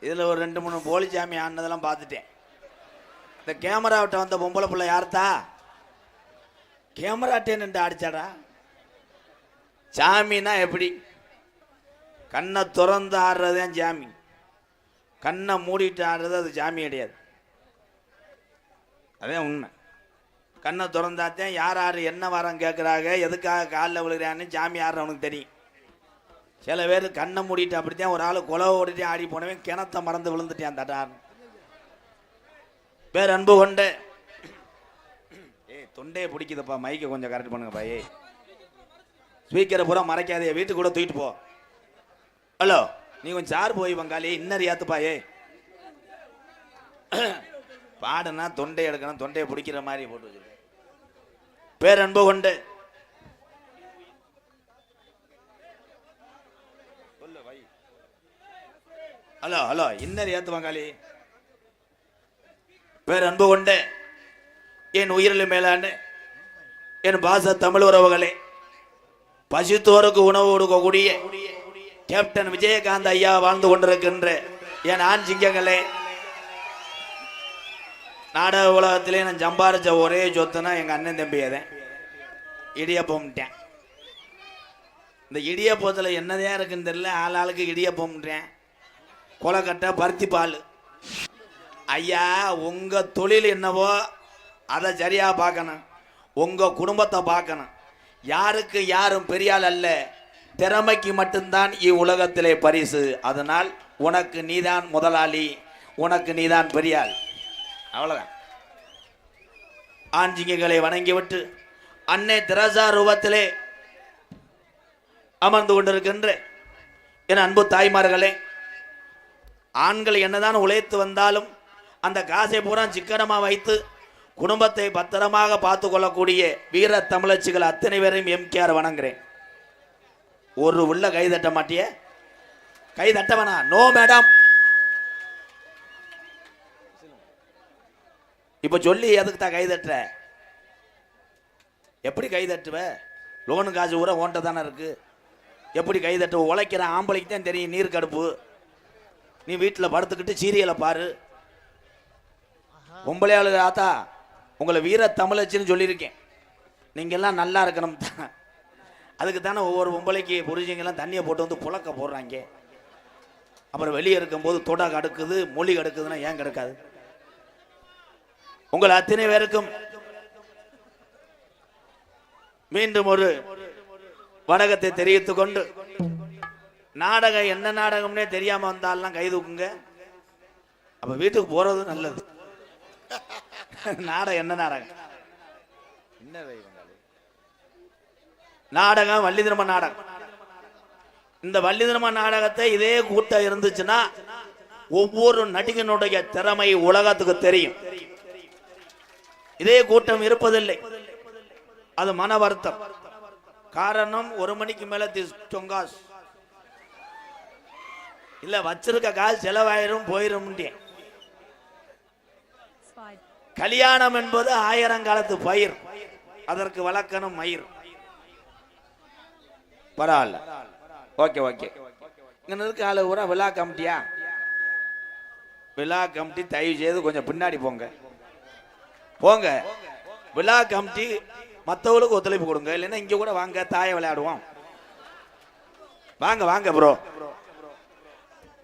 இதில் ஒரு ரெண்டு மூணு போலி சாமி ஆனதெல்லாம் பார்த்துட்டேன். இந்த கேமராவிட்ட வந்த பொம்பளை பிள்ளை யார்த்தா? கேமராட்டே நின்று அடிச்சாடா? சாமின்னா எப்படி? கண்ணை திறந்து ஆடுறது தான் சாமி. கண்ணை மூடிட்டு ஆடுறது அது சாமி கிடையாது. அதே உண்மை. கண்ணை திறந்தாத்தான் யார் யார் என்ன வரம் கேட்குறாங்க எதுக்காக காலில் விழுகிறான்னு சாமி ஆடுறவனுக்கு தெரியும். சில பேர் கண்ணை மூடிட்டு அப்படித்தான் ஒரு ஆள் கொலை ஓடிட்டு ஆடி போனவன் கிணத்த மறந்து விழுந்துட்டேன் தட்டார் பேர் அன்பு கொண்டு. ஏய் தொண்டையை பிடிக்குதுப்பா மைக்கை கொஞ்சம் கரெக்ட் பண்ணுங்கப்பா ஏய் ஸ்பீக்கரை பூரா மறைக்காதே வீட்டுக்கு கூட தூக்கிட்டு போ. ஹலோ நீ கொஞ்சம் சார் போய் பங்காளி இன்னர் ஏத்துப்பா ஏ. பாடுனா தொண்டை எடுக்கணும் தொண்டையை பிடிக்கிற மாதிரி போட்டு வச்சிருக்கேன் பேர் அன்பு கொண்டு. ஹலோ ஹலோ இன்னர் ஏத்து பங்காளி பேர் அன்பு கொண்ட என் உயிரில் மேலான என் பாச தமிழ் உறவுகளே பசித்தோருக்கு உணவு கொடுக்கக்கூடிய கேப்டன் விஜயகாந்த் ஐயா வாழ்ந்து கொண்டிருக்கின்ற என் ஆண் சிங்கங்களே நாடக உலகத்திலே நான் சம்பாரிச்ச ஒரே சொத்துனா எங்கள் அண்ணன் தம்பி தான் இடியப்பம்ட்டேன். இந்த இடியப்பத்தில் என்னதான் இருக்குன்னு தெரியல ஆள் ஆளுக்கு இடியப்பம்ன்றேன் கொலக்கட்டை பருத்தி பால். ஐயா உங்கள் தொழில் என்னவோ அதை சரியாக பார்க்கணும். உங்கள் குடும்பத்தை பார்க்கணும். யாருக்கு யாரும் பெரியாள் அல்ல. திறமைக்கு மட்டும்தான் இவ்வுலகத்திலே பரிசு. அதனால் உனக்கு நீதான் முதலாளி. உனக்கு நீதான் பெரியாள். அவ்வளோதான் ஆஞ்சிங்களை வணங்கிவிட்டு அன்னை திரசா ரூபத்திலே அமர்ந்து கொண்டிருக்கின்ற என் அன்பு தாய்மார்களே ஆண்கள் என்னதான் உழைத்து வந்தாலும் அந்த காசை பூரா சிக்கனமாக வைத்து குடும்பத்தை பத்திரமாக பார்த்து கொள்ளக்கூடிய வீர தமிழச்சிகள் அத்தனை பேரையும் எம்கேஆர் வணங்குறேன். ஒரு உள்ள கை தட்ட மாட்டிய? கை தட்ட வேணா நோ மேடம் இப்ப சொல்லி எதுக்கு தான் கை தட்டுற? எப்படி கை தட்டுவ? லோனு காசு ஊற ஓன்ட்ட தானே இருக்கு. எப்படி கை தட்டுவ? உழைக்கிற ஆம்பளைக்கு தான் தெரியும் நீர் கடுப்பு. நீ வீட்டில் படுத்துக்கிட்டு சீரியலை பாரு. பொம்பளையாளு ஆத்தா உங்களை வீர தமிழச்சின்னு சொல்லியிருக்கேன். நீங்கள்லாம் நல்லா இருக்கணும். தான் அதுக்கு தானே ஒவ்வொரு பொம்பளைக்கு புரிஞ்சிங்கெல்லாம் தண்ணியை போட்டு வந்து புழக்க போடுறாங்க. அப்புறம் வெளியே இருக்கும்போது தொட கடுக்குது மொழி கடுக்குதுன்னா ஏன் கிடக்காது? உங்கள் அத்தனை பேருக்கும் மீண்டும் ஒரு வணக்கத்தை தெரிவித்துக் கொண்டு நாடகம் என்ன நாடகம்னே தெரியாம வந்தாலாம் கை தூக்குங்க. அப்ப வீட்டுக்கு போறது நல்லது. நாடகம் என்ன நாடகம்? என்ன? நாடகம் வள்ளி திரும்ப நாடகம். இந்த வள்ளி திரும்ப நாடகத்தை இதே கூட்டம் இருந்துச்சுன்னா ஒவ்வொரு நடிகனுடைய திறமை உலகத்துக்கு தெரியும். இதே கூட்டம் இருப்பதில்லை. அது மன வருத்தம். காரணம் ஒரு மணிக்கு மேல திஸ் டொங்காஸ் இல்ல வச்சிருக்க காசு செலவாயிரும் போயிரும் கல்யாணம் என்பது ஆயிரங்காலத்து பயிர். அதற்கு வழக்கணும் மயிர். பரவாயில்ல. Okay okay. இங்க இருக்க ஆளு பூரா விழா கமிட்டியா? விழா கமிட்டி தயவு செய்து கொஞ்சம் பின்னாடி போங்க. போங்க. விழா கமிட்டி மற்றவங்களுக்கு ஒத்துழைப்பு கொடுங்க. இல்லைன்னா இங்க கூட வாங்க தாயை விளையாடுவோம். வாங்க வாங்க ப்ரோ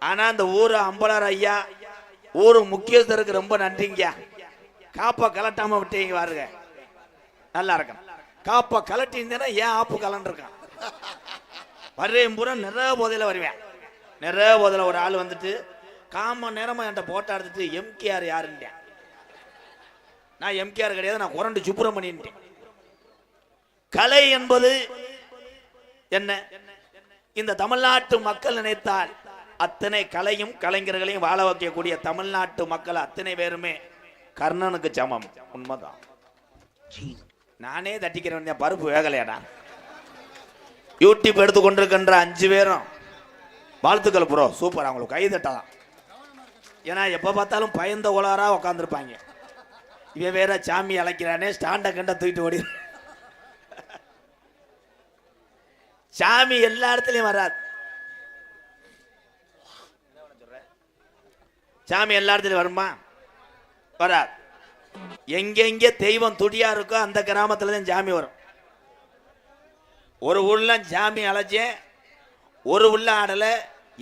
ஆனா அந்த ஊர் அம்பலார் ஐயா ஊர் முக்கியஸ்தருக்கு ரொம்ப நன்றிங்க. காப்பை கலட்டாம விட்டீங்க பாருங்க. நல்லா இருக்கும். காப்பை கலட்டி இருந்தேன்னா ஏன் ஆப்பு கலண்டிருக்கான்? வர்றேன் பூரா நிறைய போதையில வருவேன். நிறைய போதையில ஒரு ஆள் வந்துட்டு காம நேரமா என்கிட்ட போட்டா எடுத்துட்டு எம்கேஆர் யாருன்ட்டேன் நான் எம்கேஆர் கிடையாது நான் குரண்டு சுப்பிரமணியன்ட்டேன். கலை என்பது என்ன? இந்த தமிழ்நாட்டு மக்கள் நினைத்தால் அத்தனை கலையும் கலைஞர்களையும் வாழ வைக்கக்கூடிய தமிழ்நாட்டு மக்கள் அத்தனை பேருமே கர்ணனுக்கு சமம். உண்மைதான். நானே தட்டிக்கிறேன் என் பருப்பு வேகலையாடா. யூடியூப் எடுத்து கொண்டிருக்கின்ற அஞ்சு பேரும் வாழ்த்துக்கள் ப்ரோ சூப்பர் அவங்களுக்கு கை தட்டலாம். ஏன்னா எப்போ பார்த்தாலும் பயந்த உலகரா உட்காந்துருப்பாங்க இவன் வேற சாமி அழைக்கிறானே ஸ்டாண்டை கண்ட தூக்கிட்டு ஓடி. சாமி எல்லா இடத்துலையும் வராது. சாமி எல்லா இடத்துலையும் வருமா வராது எங்கெங்கே தெய்வம் துடியா இருக்கோ அந்த கிராமத்துல தான் சாமி வரும். ஒரு உள்ள சாமி அழைச்சேன் ஒரு உள்ள ஆடலை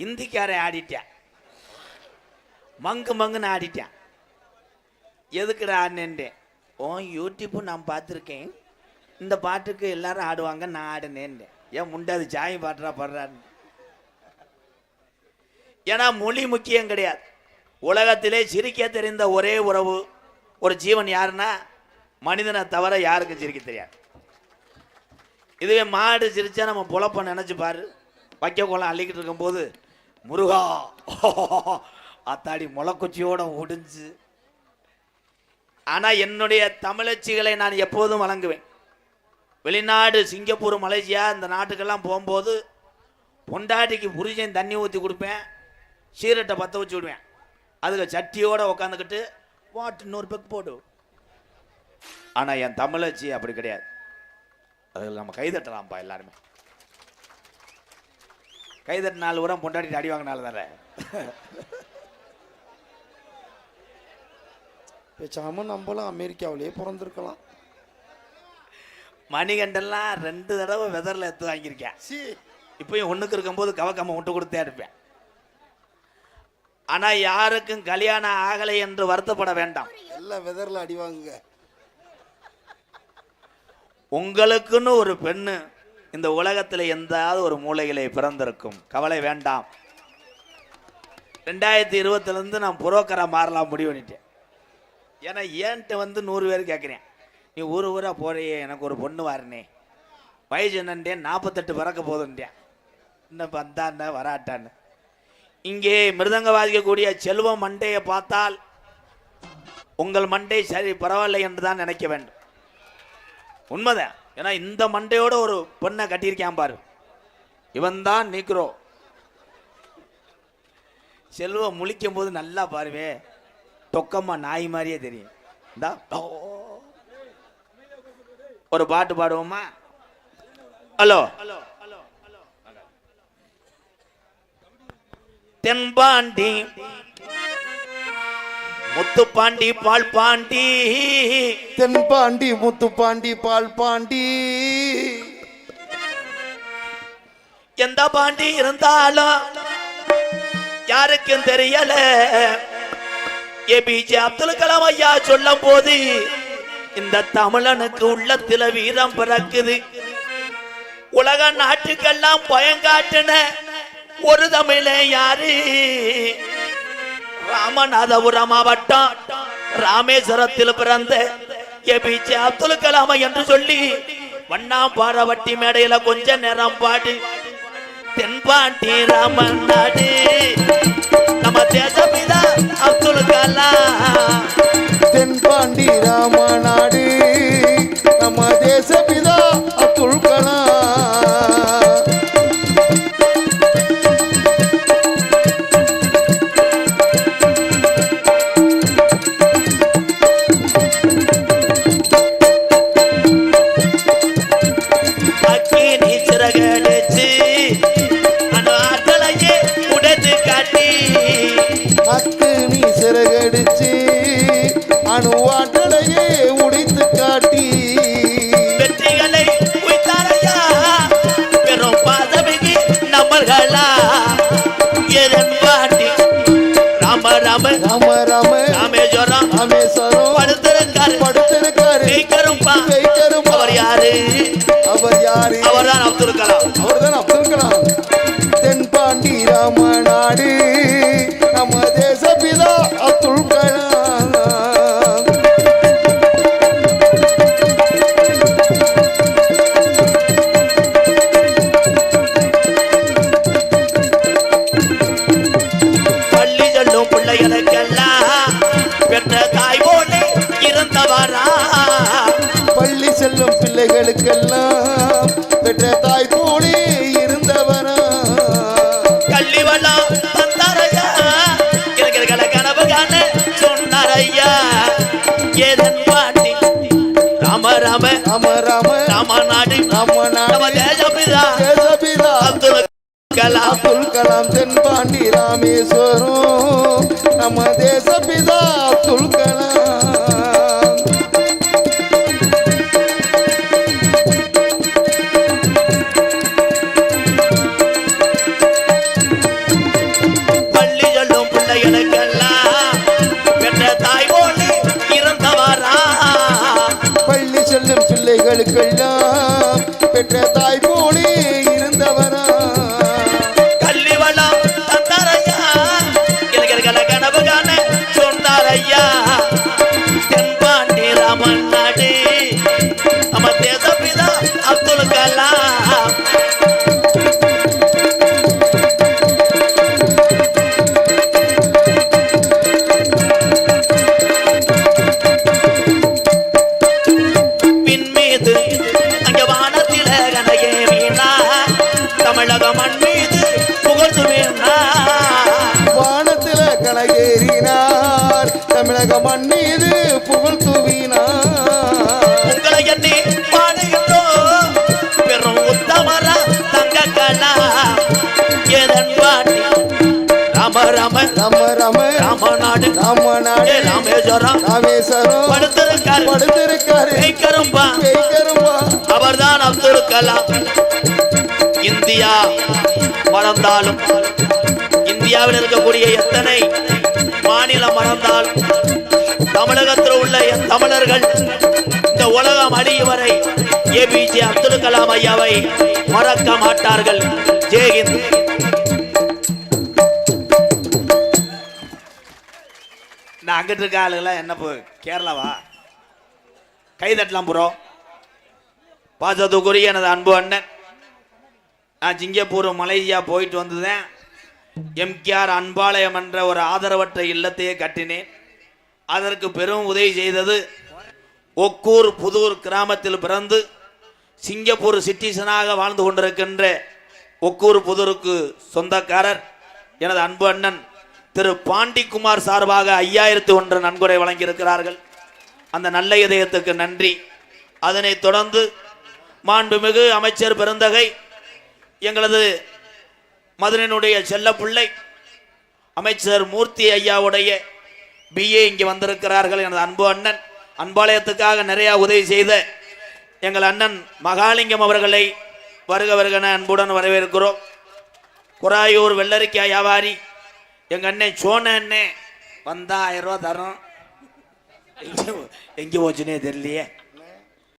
இந்திக்காரன் ஆடிட்டேன். மங்கு மங்குன்னு ஆடிட்டேன். எதுக்குடா ஆடினேன்ட்டேன் ஓ யூடியூப்பு நான் பார்த்துருக்கேன். இந்த பாட்டுக்கு எல்லாரும் ஆடுவாங்க நான் ஆடினேன்ட்டேன் ஏன் முண்டாது சாமி பாட்டுறா பாடுறான்னு ஏன்னா மொழி முக்கியம் கிடையாது. உலகத்திலே சிரிக்க தெரிந்த ஒரே உறவு ஒரு ஜீவன் யாருன்னா மனிதனை தவிர யாருக்கும் சிரிக்க தெரியாது. இதுவே மாடு சிரித்தா நம்ம பொழப்ப நினச்சி பாரு. வைக்க குளம் அள்ளிக்கிட்டு இருக்கும்போது முருகா அத்தாடி முளைக்குச்சியோட ஒடிஞ்சு ஆனால் என்னுடைய தமிழச்சிகளை நான் எப்போதும் வழங்குவேன் வெளிநாடு சிங்கப்பூர் மலேசியா இந்த நாட்டுக்கெல்லாம் போகும்போது பொண்டாட்டிக்கு புரிஜன் தண்ணி ஊற்றி கொடுப்பேன் சீரட்டை பற்ற வச்சு விடுவேன். அதுக்கு சட்டியோட உக்காந்துக்கிட்டு வாட் இன்னொரு பெக் போடு. ஆனால் என் தமிழச்சி அப்படி கிடையாது. அதில் நம்ம கைதட்டலாம்ப்பா எல்லாருமே. கைதட்ட நாலு உரம் பொண்டாட்டி அடி வாங்கினால தானே. பேசாம நம்மளும் அமெரிக்காவிலேயே பிறந்திருக்கலாம். மணிகண்டெல்லாம் ரெண்டு தடவை வெதரில் எடுத்து வாங்கியிருக்கேன். இப்பயும் ஒன்றுக்கு இருக்கும்போது கவக்கம்மை விட்டு கொடுத்தே இருப்பேன். ஆனால் யாருக்கும் கல்யாணம் ஆகலை என்று வருத்தப்பட வேண்டாம். எல்லாம் வெதர்ல அடி வாங்குங்க. உங்களுக்குன்னு ஒரு பெண்ணு இந்த உலகத்தில் எந்தாவது ஒரு மூலையிலே பிறந்திருக்கும். கவலை வேண்டாம். ரெண்டாயிரத்தி இருபத்துலேருந்து நான் புரோக்கராக மாறலாம் முடிவு பண்ணிட்டேன். ஏன்னா ஏன்ட்ட வந்து நூறு பேர் கேட்குறேன் நீ ஊர் ஊராக போறியே எனக்கு ஒரு பொண்ணு வாருனே. வயசு என்னன்ட்டேன் நாற்பத்தெட்டு பிறக்க போதுன்ட்டேன். இன்னும் வந்தான்னு வராட்டான்னு. இங்கே மிருதங்க வாதிக்கக்கூடிய செல்வம் மண்டையை பார்த்தால் உங்கள் மண்டை சரி பரவாயில்லை என்று தான் நினைக்க வேண்டும். உண்மைதான். ஏன்னா இந்த மண்டையோட ஒரு பொண்ணை கட்டியிருக்கான் பாரு. இவன் தான் நீக்கிறோ செல்வம் முழிக்கும் போது நல்லா பாருவே. தொக்கம்மா நாய் மாதிரியே தெரியும். இந்தா ஒரு பாட்டு பாடுவோமா? ஹலோ. ஹலோ. தென்பாண்டி. முத்துப்பாண்டி பால் பாண்டி தென்பாண்டி முத்துப்பாண்டி பால் பாண்டி எந்த பாண்டி இருந்தாலும் யாருக்கும் தெரியல. ஏபிஜே அப்துல் கலாம் ஐயா சொல்லும் போது இந்த தமிழனுக்கு உள்ளத்துல வீரம் பிறக்குது. உலக நாட்டுக்கெல்லாம் பயங்காட்டுன ஒரு தமிழ யாரு? ராமநாதபுரம் மாவட்டம் ராமேஸ்வரத்தில் பிறந்த ஏபிஜே அப்துல் கலாம் என்று சொல்லி வண்ணாம்பாரவட்டி மேடையில கொஞ்ச நேரம் பாடு. தென்பாண்டி ராமன் நாடு. நம்ம தேசபிதா அப்துல் கலாம். தென்பாண்டி ராமநாடு நம்ம தேசபிதா அவர்தான் அப்துல் ராம ராம. ராம ராமநாடு தேசபிதா தேசபிதா அப்துல் கலாம். அப்துல் கலாம் ராம ராம ரம ரம ராமநாடு. ராமநாடு ராமேஸ்வரம் ராமேஸ்வரம் படுத்திருக்காரு. படுத்திருக்காரு. வைக்கரும்பா பேய்கருமா அவர்தான் அப்துல் கலாம். இந்தியா மறந்தாலும் இந்தியாவில் இருக்கக்கூடிய எத்தனை மாநிலம் மறந்தாலும் தமிழகத்தில் உள்ள என் தமிழர்கள் இந்த உலகம் அழியும் வரை ஏபிஜே அப்துல் கலாம் ஐயாவை மறக்க மாட்டார்கள். ஜெய்ஹிந்த். நான் அங்கிட்டு இருக்க ஆளுங்களாம் என்ன போ கேரளாவா? கை தட்டலாம் ப்ரோ. பாசத்துக்குரிய எனது அன்பு அண்ணன். நான் சிங்கப்பூர் மலேசியா போயிட்டு வந்ததேன் எம்கேஆர் அன்பாலயம் என்ற ஒரு ஆதரவற்ற இல்லத்தையே கட்டினேன். அதற்கு பெரும் உதவி செய்தது ஒக்கூர் புதூர் கிராமத்தில் பிறந்து சிங்கப்பூர் சிட்டிசனாக வாழ்ந்து கொண்டிருக்கின்ற ஒக்கூர் புதூருக்கு சொந்தக்காரர் எனது அன்பு அண்ணன் திரு பாண்டிக்குமார் சார்பாக ஐயாயிரத்து ஒன்று நன்கொடை வழங்கியிருக்கிறார்கள். அந்த நல்ல இதயத்துக்கு நன்றி. அதனைத் தொடர்ந்து மாண்புமிகு அமைச்சர் பெருந்தகை எங்களது மதுரையினுடைய செல்லப்பிள்ளை அமைச்சர் மூர்த்தி ஐயாவுடைய பிஏ இங்கே வந்திருக்கிறார்கள். எனது அன்பு அண்ணன் அன்பாலயத்துக்காக நிறையா உதவி செய்த எங்கள் அண்ணன் மகாலிங்கம் அவர்களை வருக வருகன அன்புடன் வரவேற்கிறோம். குராயூர் வெள்ளரிக்காய் வியாபாரி எங்கள் அண்ணன் சோன அண்ணன் வந்தா ஆயிரம் ரூபா தரோம் எங்கே எங்கே போச்சுனே தெரியலையே.